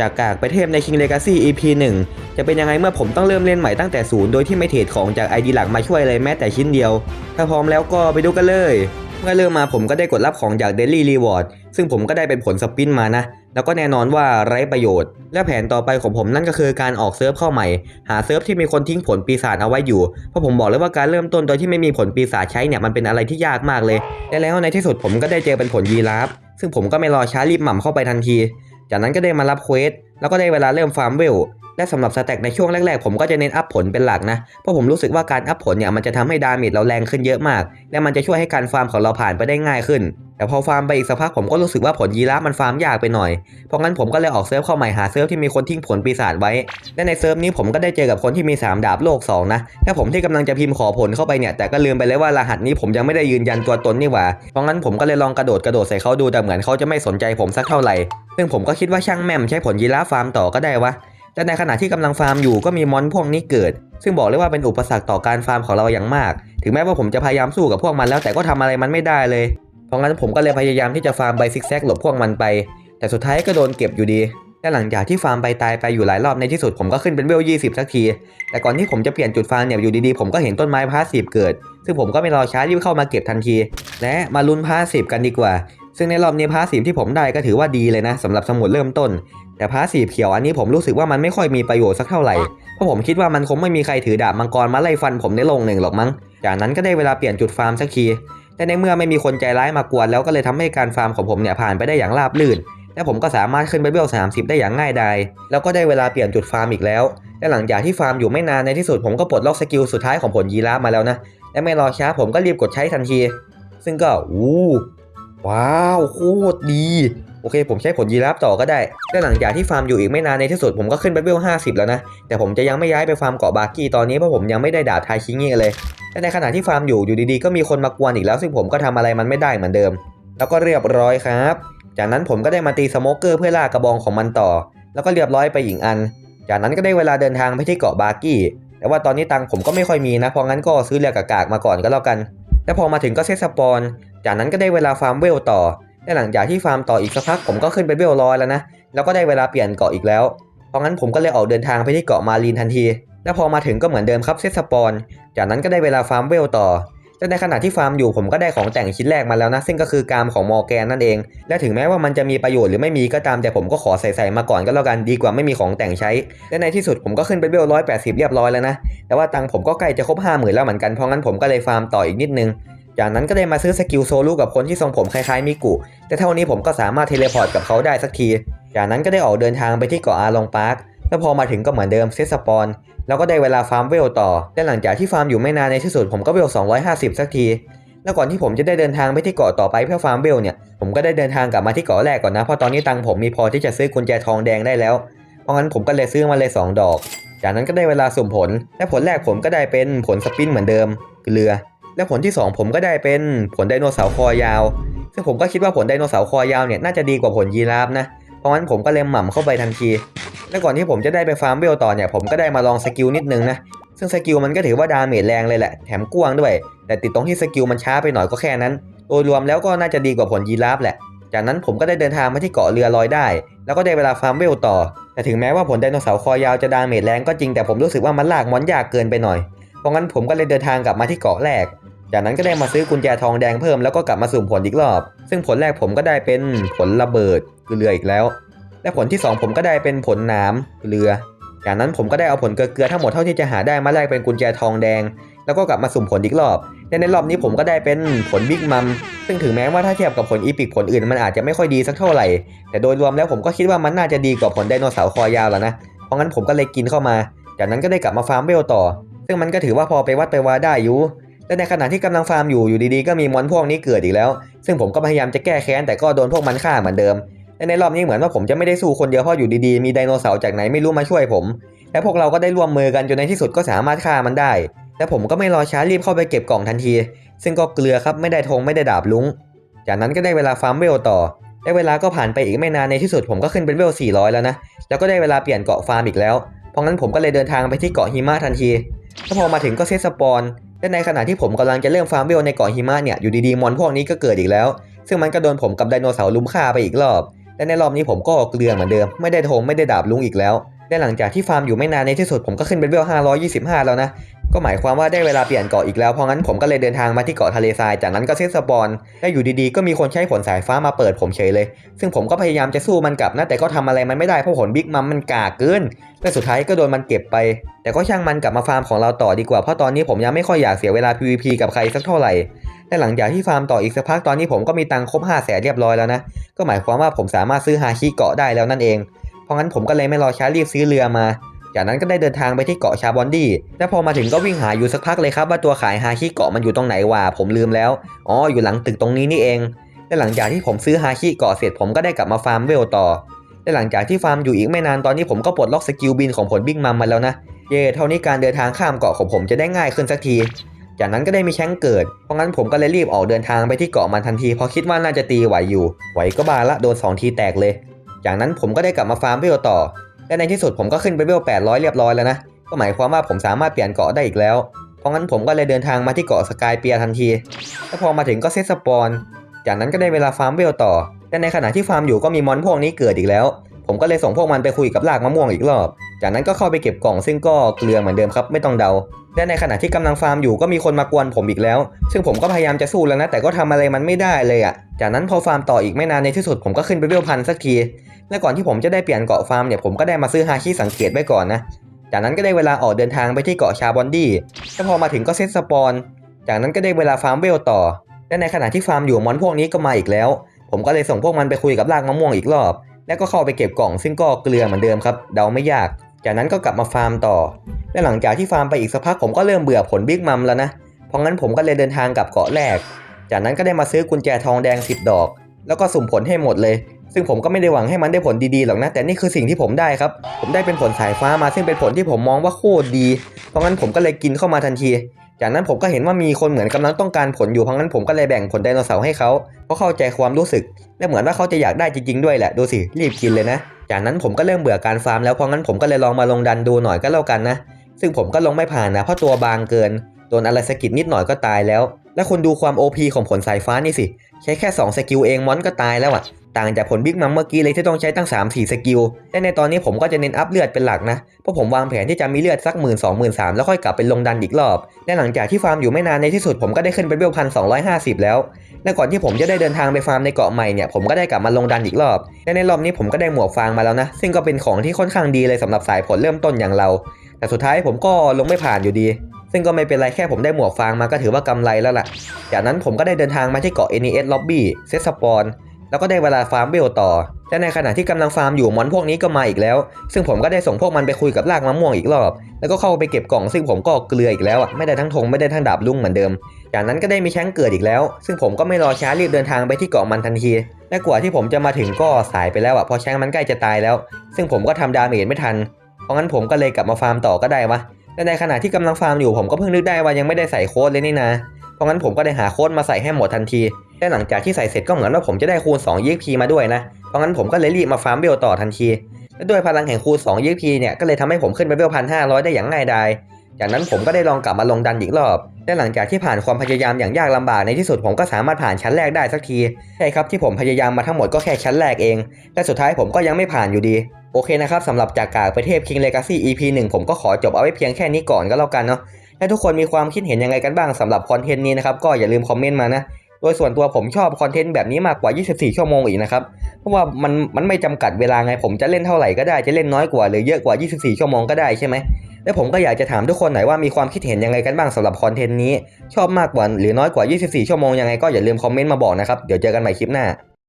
จากกากไปเทพใน King Legacy EP 1 จะเป็นยังไงเมื่อผมต้องเริ่มเล่นใหม่ตั้งแต่ศูนย์โดยที่ไม่เทรดของจาก ID หลักมาช่วยเลยแม้แต่ชิ้นเดียว ถ้าพร้อมแล้วก็ไปดูกันเลย เมื่อเริ่มมาผมก็ได้กดรับของจาก Daily Reward ซึ่งผมก็ได้เป็นผลสปินมานะ แล้วก็แน่นอนว่าไร้ประโยชน์ และแผนต่อไปของผมนั่นก็คือการออกเซิร์ฟเข้าใหม่ หาเซิร์ฟที่มีคนทิ้งผลปีศาจเอาไว้อยู่ เพราะผมบอกเลยว่าการเริ่มต้นโดยที่ไม่มีผลปีศาจใช้เนี่ยมันเป็นอะไรที่ยากมากเลย และแล้วในที่สุดผมก็ได้เจอเป็นผลยีราฟซึ่งผมก็ไม่รอช้ารีบหม่ำเข้าไปทันที จากนั้นก็ได้มารับเควสแล้วก็ได้เวลาเริ่มฟาร์มเวล และสำหรับสแต็กในช่วงแรกๆ ผมก็จะเน้นอัพผลเป็นหลักนะ เพราะผมรู้สึกว่าการอัพผลเนี่ยมันจะทำให้ดาเมจเราแรงขึ้นเยอะมาก และมันจะช่วยให้การฟาร์มของเราผ่านไปได้ง่ายขึ้น แต่พอฟาร์มไปอีกสักพักผมก็รู้สึกว่าผลยีราฟมันฟาร์มยากไปหน่อย เพราะงั้นผมก็เลยออกเซิร์ฟเข้าใหม่หาเซิร์ฟที่มีคนทิ้งผลปีศาจไว้ และในเซิร์ฟนี้ผมก็ได้เจอกับคนที่มี 3 ดาบโลก 2 นะและผมที่กำลังจะพิมพ์ขอผลเข้าไปเนี่ยแต่ก็ลืมไปเลยว่ารหัสนี้ผมยังไม่ได้ยืนยันตัวตนนี่หว่า เพราะงั้นผมก็เลยลองกระโดดกระโดดใส่เขาดูแต่เหมือนเขาจะไม่สนใจผมสักเท่าไหร่ซึ่งผมก็คิดว่าช่างแม่มใช้ผลยีราฟฟาร์มต่อก็ได้วะ และในขณะที่กำลังฟาร์มอยู่ก็มีมอนพวกนี้เกิด ซึ่งบอกเลยว่าเป็นอุปสรรคต่อการฟาร์มของเราอย่างมาก ถึงแม้ว่าผมจะพยายามสู้กับพวกมันแล้วแต่ก็ทำอะไรมันไม่ได้เลย เพราะงั้นผมก็เลยพยายามที่จะฟาร์มใบซิกแซกหลบพวกมันไป แต่สุดท้ายก็โดนเก็บอยู่ดีและหลังจากที่ฟาร์มไปตายไปอยู่หลายรอบในที่สุดผมก็ขึ้นเป็นเวล 20 สักที แต่ก่อนที่ผมจะเปลี่ยนจุดฟาร์มเนี่ยอยู่ดีๆ ผมก็เห็นต้นไม้พาสซีฟเกิด ซึ่งผมก็ไม่รอช้ารีบเข้ามาเก็บทันที และมาลุ้นพาสซีฟกันดีกว่า ซึ่งในรอบนี้พาสีที่ผมได้ก็ถือว่าดีเลยนะสำหรับสมุดเริ่มต้น แต่พาสีเขียวอันนี้ผมรู้สึกว่ามันไม่ค่อยมีประโยชน์สักเท่าไหร่ เพราะผมคิดว่ามันคงไม่มีใครถือดาบมังกรมาไล่ฟันผมในโรงหนึ่งหรอกมั้ง จากนั้นก็ได้เวลาเปลี่ยนจุดฟาร์มสักทีแต่ในเมื่อไม่มีคนใจร้ายมากวนแล้วก็เลยทำให้การฟาร์มของผมเนี่ยผ่านไปได้อย่างราบรื่น และผมก็สามารถขึ้นไปเวล30ได้อย่างง่ายดาย แล้วก็ได้เวลาเปลี่ยนจุดฟาร์มอีกแล้ว และหลังจากที่ฟาร์มอยู่ไม่นานในที่สุดผมก็ปลดล็อกสกิลสุดท้ายของผลยีราฟมาแล้วนะ และไม่รอช้าผมก็รีบกดใช้ทันที ซึ่งก็อู้ ว้าว โคตรดี โอเค ผมใช้ผลยีราฟต่อก็ได้และหลังจากที่ฟาร์มอยู่อีกไม่นานในที่สุดผมก็ขึ้นไปเวล50 แล้วนะ แต่ผมจะยังไม่ย้ายไปฟาร์มเกาะบาร์กี้ตอนนี้เพราะผมยังไม่ได้ดาบทายคิงเงี้เลยและในขณะที่ฟาร์มอยู่อยู่ดีๆก็มีคนมากวนอีกแล้ว ซึ่งผมก็ทำอะไรมันไม่ได้เหมือนเดิม แล้วก็เรียบร้อยครับ จากนั้นผมก็ได้มาตีสโมกเกอร์เพื่อล่ากระบองของมันต่อ แล้วก็เรียบร้อยไปอีกอัน จากนั้นก็ได้เวลาเดินทางไปที่เกาะบาร์กี้แต่ว่าตอนนี้ตังผมก็ไม่ค่อยมีนะเพราะงั้นก็ซื้อเรือกากากมาก่อนก็แล้วกัน แล้วพอมาถึงก็เซตสปอน จากนั้นก็ได้เวลาฟาร์มเวลต่อ และหลังจากที่ฟาร์มต่ออีกสักพักผมก็ขึ้นไปเวลร้อยแล้วนะ แล้วก็ได้เวลาเปลี่ยนเกาะอีกแล้ว เพราะงั้นผมก็เลยออกเดินทางไปที่เกาะมารีนทันที และพอมาถึงก็เหมือนเดิมครับเซตสปอน จากนั้นก็ได้เวลาฟาร์มเวลต่อและในขณะที่ฟาร์มอยู่ผมก็ได้ของแต่งชิ้นแรกมาแล้วนะ ซึ่งก็คือกามของมอแกนนั่นเอง และถึงแม้ว่ามันจะมีประโยชน์หรือไม่มีก็ตามแต่ผมก็ขอใส่ใส่มาก่อนก็แล้วกันดีกว่าไม่มีของแต่งใช้ และในที่สุดผมก็ขึ้นไปเวลร้อยแปดสิบเรียบร้อยแล้วนะ แต่ว่าตังผมก็ใกล้จะครบห้าหมื่นแล้วเหมือนกันเพราะงั้นผมก็เลยฟาร์มต่ออีกนิดนึง จากนั้นก็ได้มาซื้อสกิลโซลูกับคนที่ทรงผมคล้ายๆมิกุ แต่เท่านี้ผมก็สามารถเทเลพอร์ตกับเขาได้สักที จากนั้นก็ได้ออกเดินทางไปที่เกาะอาลองปาร์ค แล้วพอมาถึงก็เหมือนเดิมเซตสปอนแล้วก็ได้เวลาฟาร์มเวลต่อ และหลังจากที่ฟาร์มอยู่ไม่นานในที่สุดผมก็เวล 250 สักที แล้วก่อนที่ผมจะได้เดินทางไปที่เกาะต่อไปเพื่อฟาร์มเวลเนี่ย ผมก็ได้เดินทางกลับมาที่เกาะแรกก่อนนะ เพราะตอนนี้ตังผมมีพอที่จะซื้อกุญแจทองแดงได้แล้ว เพราะงั้นผมก็เลยซื้อมาเลย 2 ดอก จากนั้นก็ได้เวลาสุ่มผล และผลแรกผมก็ได้เป็นผลสปินเหมือนเดิม เกลือ และผลที่ 2 ผมก็ได้เป็นผลไดโนเสาร์คอยาว ซึ่งผมก็คิดว่าผลไดโนเสาร์คอยาวเนี่ยน่าจะดีกว่าผลยีราฟนะ เพราะงั้นผมก็เลยหม่ำเข้าไปทันที และก่อนที่ผมจะได้ไปฟาร์มเวลต่อเนี่ยผมก็ได้มาลองสกิลนิดนึงนะ ซึ่งสกิลมันก็ถือว่าดาเมจแรงเลยแหละ แถมกว้างด้วย แต่ติดตรงที่สกิลมันช้าไปหน่อยก็แค่นั้น โดยรวมแล้วก็น่าจะดีกว่าผลยีราฟแหละ จากนั้นผมก็ได้เดินทางมาที่เกาะเรือลอยได้ แล้วก็ได้เวลาฟาร์มเวลต่อ แต่ถึงแม้ว่าผลไดโนเสาร์คอยาวจะดาเมจแรงก็จริงแต่ผมรู้สึกว่ามันลากมอนยากเกินไปหน่อย เพราะงั้นผมก็เลยเดินทางกลับมาที่เกาะแรก จากนั้นก็ได้มาซื้อกุญแจทองแดงเพิ่มแล้วก็กลับมาสุ่มผลอีกรอบ ซึ่งผลแรกผมก็ได้เป็นผลระเบิดคือเรืออีกแล้ว และผลที่ 2 ผมก็ได้เป็นผลน้ำเรือ จากนั้นผมก็ได้เอาผลเกลือทั้งหมดเท่าที่จะหาได้มาแลกเป็นกุญแจทองแดง แล้วก็กลับมาสุ่มผลอีกรอบและในรอบนี้ผมก็ได้เป็นผลบิ๊กมัมซึ่งถึงแม้ว่าถ้าเทียบกับผลอีพิกผลอื่นมันอาจจะไม่ค่อยดีสักเท่าไหร่ แต่โดยรวมแล้วผมก็คิดว่ามันน่าจะดีกว่าผลไดโนเสาร์คอยาวแล้วนะ เพราะงั้นผมก็เลยกินเข้ามา จากนั้นก็ได้กลับมาฟาร์มเวลต่อ ซึ่งมันก็ถือว่าพอไปวัดไปวาได้อยู่ และในขณะที่กำลังฟาร์มอยู่อยู่ดีๆก็มีมอนพวกนี้เกิดอีกแล้ว ซึ่งผมก็พยายามจะแก้แค้นแต่ก็โดนพวกมันฆ่าเหมือนเดิมและในรอบนี้เหมือนว่าผมจะไม่ได้สู้คนเดียวเพราะอยู่ดีๆมีไดโนเสาร์จากไหนไม่รู้มาช่วยผม และพวกเราก็ได้ร่วมมือกันจนในที่สุดก็สามารถฆ่ามันได้และผมก็ไม่รอช้ารีบเข้าไปเก็บกล่องทันที ซึ่งก็เกลือครับไม่ได้ธงไม่ได้ดาบลุงจากนั้นก็ได้เวลาฟาร์มเวลต่อและเวลาก็ผ่านไปอีกไม่นานในที่สุดผมก็ขึ้นเป็นเวล 400 แล้วนะ แล้วก็ได้เวลาเปลี่ยนเกาะฟาร์มอีกแล้ว เพราะงั้นผมก็เลยเดินทางไปที่เกาะหิมะทันทีแล้วพอมาถึงก็เซตสปอน และในขณะที่ผมกำลังจะเริ่มฟาร์มเวลในเกาะหิมะเนี่ยอยู่ดีๆมอนพวกนี้ก็เกิดอีกแล้ว ซึ่งมันก็โดนผมกับไดโนเสาร์ลุมฆ่าไปอีกรอบ และในรอบนี้ผมก็เกลือเหมือนเดิมไม่ได้โทมไม่ได้ดาบลุงอีกแล้วและหลังจากที่ฟาร์มอยู่ไม่นานในที่สุดผมก็ขึ้นเป็นเวล525 แล้วนะ ก็หมายความว่าได้เวลาเปลี่ยนเกาะอีกแล้ว เพราะงั้นผมก็เลยเดินทางมาที่เกาะทะเลทราย จากนั้นก็เซตสปอนและอยู่ดีๆ ก็มีคนใช้ผลสายฟ้ามาเปิดผมเฉยเลย ซึ่งผมก็พยายามจะสู้มันกลับนะ แต่ก็ทำอะไรมันไม่ได้เพราะผลบิ๊กมัมมันกากเกิน และสุดท้ายก็โดนมันเก็บไป แต่ก็ช่างมันกลับมาฟาร์มของเราต่อดีกว่า เพราะตอนนี้ผมยังไม่ค่อยอยากเสียเวลา PVP กับใครสักเท่าไหร่และหลังจากที่ฟาร์มต่ออีกสักพักตอนนี้ผมก็มีตังค์ครบ5แสนเรียบร้อยแล้วนะ ก็หมายความว่าผมสามารถซื้อฮาคิเกาะได้แล้วนั่นเอง เพราะงั้นผมก็เลยไม่รอช้ารีบซื้อเรือมา จากนั้นก็ได้เดินทางไปที่เกาะชาบอนดี้และพอมาถึงก็วิ่งหาอยู่สักพักเลยครับว่าตัวขายฮาคิเกาะมันอยู่ตรงไหนวะผมลืมแล้วอ๋ออยู่หลังตึกตรงนี้นี่เองและหลังจากที่ผมซื้อฮาคิเกาะเสร็จผมก็ได้กลับมาฟาร์มเวลต่อและหลังจากที่ฟาร์มอยู่อีกไม่นานตอนนี้ผมก็ปลดล็อกสกิลบินของผลบิ๊กมัมมาแล้วนะเย่เท่านี้การเดินทางข้ามเกาะของผมจะได้ง่ายขึ้นสักที จากนั้นก็ได้มีแช้งเกิด เพราะงั้นผมก็เลยรีบออกเดินทางไปที่เกาะมันทันทีเพราะคิดว่าน่าจะตีไหวอยู่ ไหวก็บาละโดนสองทีแตกเลย จากนั้นผมก็ได้กลับมาฟาร์มเวลต่อ และในที่สุดผมก็ขึ้นไปเวล800 เรียบร้อยแล้วนะ ก็หมายความว่าผมสามารถเปลี่ยนเกาะได้อีกแล้ว เพราะงั้นผมก็เลยเดินทางมาที่เกาะสกายเปียทันทีและพอมาถึงก็เซตสปอน จากนั้นก็ได้เวลาฟาร์มเวลต่อ แต่ในขณะที่ฟาร์มอยู่ก็มีมอนพวกนี้เกิดอีกแล้ว ผมก็เลยส่งพวกมันไปคุยกับรากมะม่วงอีกรอบ จากนั้นก็เข้าไปเก็บกล่องซึ่งก็เกลือเหมือนเดิมครับไม่ต้องเดา และในขณะที่กำลังฟาร์มอยู่ก็มีคนมากวนผมอีกแล้ว ซึ่งผมก็พยายามจะสู้แล้วนะแต่ก็ทำอะไรมันไม่ได้เลยอะ่ะ จากนั้นพอฟาร์มต่ออีกไม่นานในที่สุดผมก็ขึ้นไปเวลพันสักที และก่อนที่ผมจะได้เปลี่ยนเกาะฟาร์มเนี่ยผมก็ได้มาซื้อฮาคิสังเกตไว้ก่อนนะ จากนั้นก็ได้เวลาออกเดินทางไปที่เกาะชาบอนดี้และพอมาถึงก็เซตสปอน จากนั้นก็ได้เวลาฟาร์มเวลต่อ และในขณะที่ฟาร์มอยู่มอนพวกนี้ก็มาอีกแล้ว ผมก็เลยส่งพวกมันไปคุยกับรากมะม่วงอีกรอบ แล้วก็เข้าไปเก็บกล่องซึ่งก็เกลือเหมือนเดิมครับเดาไม่ยาก จากนั้นก็กลับมาฟาร์มต่อ และหลังจากที่ฟาร์มไปอีกสักพักผมก็เริ่มเบื่อผลบิ๊กมัมแล้วนะ เพราะงั้นผมก็เลยเดินทางกลับเกาะแรก จากนั้นก็ได้มาซื้อกุญแจทองแดง 10 ดอก แล้วก็สุ่มผลให้หมดเลย ซึ่งผมก็ไม่ได้หวังให้มันได้ผลดีๆหรอกนะ แต่นี่คือสิ่งที่ผมได้ครับ ผมได้เป็นผลสายฟ้ามาซึ่งเป็นผลที่ผมมองว่าโคตรดี เพราะงั้นผมก็เลยกินเข้ามาทันที จากนั้นผมก็เห็นว่ามีคนเหมือนกำลังต้องการผลอยู่ เพราะงั้นผมก็เลยแบ่งผลไดโนเสาร์ให้เขาเพราะเข้าใจความรู้สึก และเหมือนว่าเขาจะอยากได้จริงๆด้วยแหละ ดูสิ รีบกินเลยนะ จากนั้นผมก็เริ่มเบื่อการฟาร์มแล้วเพราะงั้นผมก็เลยลองมาลงดันดูหน่อยก็แล้วกันนะ ซึ่งผมก็ลงไม่ผ่านนะเพราะตัวบางเกินโดนอะไรสกิดนิดหน่อยก็ตายแล้ว และคุณดูความ OP ของผลสายฟ้านี่สิ ใช้แค่ 2 สกิลเองมอนก็ตายแล้วอะ ต่างจากผลบิ๊กมัมเมื่อกี้เลยที่ต้องใช้ตั้ง 3-4 สกิล และในตอนนี้ผมก็จะเน้นอัพเลือดเป็นหลักนะ เพราะผมวางแผนที่จะมีเลือดสักหมื่นสองหมื่นสามแล้วค่อยกลับไปลงดันอีกรอบ และหลังจากที่ฟาร์มอยู่ไม่นานในที่สุดผมก็ได้ขึ้นเป็นเวลพันสองแล้ว และก่อนที่ผมจะได้เดินทางไปฟาร์มในเกาะใหม่เนี่ยผมก็ได้กลับมาลงดันอีกรอบ และในรอบนี้ผมก็ได้หมวกฟางมาแล้วนะ ซึ่งก็เป็นของที่ค่อนข้างดีเลยสำหรับสายผลเริ่มต้นอย่างเรา แต่สุดท้ายผมก็ลงไม่ผ่านอยู่ดีซึ่งก็ไม่เป็นไรแค่ผมได้หมวกฟางมาก็ถือว่ากำไรแล้วล่ะ จากนั้นผมก็ได้เดินทางมาที่เกาะ NES Lobby เซตสปอน แล้วก็ได้เวลาฟาร์มเวลต่อ และในขณะที่กำลังฟาร์มอยู่มอนพวกนี้ก็มาอีกแล้ว ซึ่งผมก็ได้ส่งพวกมันไปคุยกับรากมะม่วงอีกรอบ แล้วก็เข้าไปเก็บกล่องซึ่งผมก็เกลืออีกแล้วอะไม่ได้ทั้งธงไม่ได้ทั้งดาบลุ่งเหมือนเดิม จากนั้นก็ได้มีแช้งเกิดอีกแล้ว ซึ่งผมก็ไม่รอช้ารีบเดินทางไปที่เกาะมันทันที และกว่าที่ผมจะมาถึงก็สายไปแล้วอะเพราะแช้งมันใกล้จะตายแล้ว ซึ่งผมก็ทำดาเมจไม่ทัน เพราะงั้นผมก็เลยกลับมาฟาร์มต่อก็ได้วะและในขณะที่กำลังฟาร์มอยู่ผมก็เพิ่งนึกได้ว่ายังไม่ได้ใส่โค้ดเลยนี่นะ เพราะงั้นผมก็ได้หาโค้ดมาใส่ให้หมดทันที และหลังจากที่ใส่เสร็จก็เหมือนว่าผมจะได้คูณ2 EXP มาด้วยนะ เพราะงั้นผมก็เลยรีบมาฟาร์มเบลต่อทันที และด้วยพลังแห่งคูณ2 EXP เนี่ยก็เลยทำให้ผมขึ้นไปเบลพันห้าร้อยได้อย่างง่ายดาย จากนั้นผมก็ได้ลองกลับมาลงดันอีกรอบ และหลังจากที่ผ่านความพยายามอย่างยากลำบากในที่สุดผมก็สามารถผ่านชั้นแรกได้สักที ใช่ครับที่ผมพยายามมาทั้งหมดก็แค่ชั้นแรกเอง และสุดท้ายผมก็ยังไม่ผ่านอยู่ดี โอเคนะครับสำหรับจากกากไปเทพ King Legacy EP 1ผมก็ขอจบเอาไว้เพียงแค่นี้ก่อนก็แล้วกันเนาะถ้าทุกคนมีความคิดเห็นยังไงกันบ้างสำหรับคอนเทนต์นี้นะครับก็อย่าลืมคอมเมนต์มานะ ดยส่วนตัวผมชอบคอนเทนต์แบบนี้มากกว่า 24 ชั่วโมงอีกนะครับ เพราะว่ามันมันไม่จำกัดเวลาไง ผมจะเล่นเท่าไหร่ก็ได้ จะเล่นน้อยกว่าหรือเยอะกว่า 24 ชั่วโมงก็ได้ใช่ไหม และผมก็อยากจะถามทุกคนหน่อยว่ามีความคิดเห็นยังไงกันบ้างสำหรับคอนเทนต์นี้ ชอบมากกว่าหรือน้อยกว่า 24 ชั่วโมงยังไงก็อย่าลืมคอมเมนต์มาบอกนะครับ เดี๋ยวเจอกันใหม่คลิปหน้า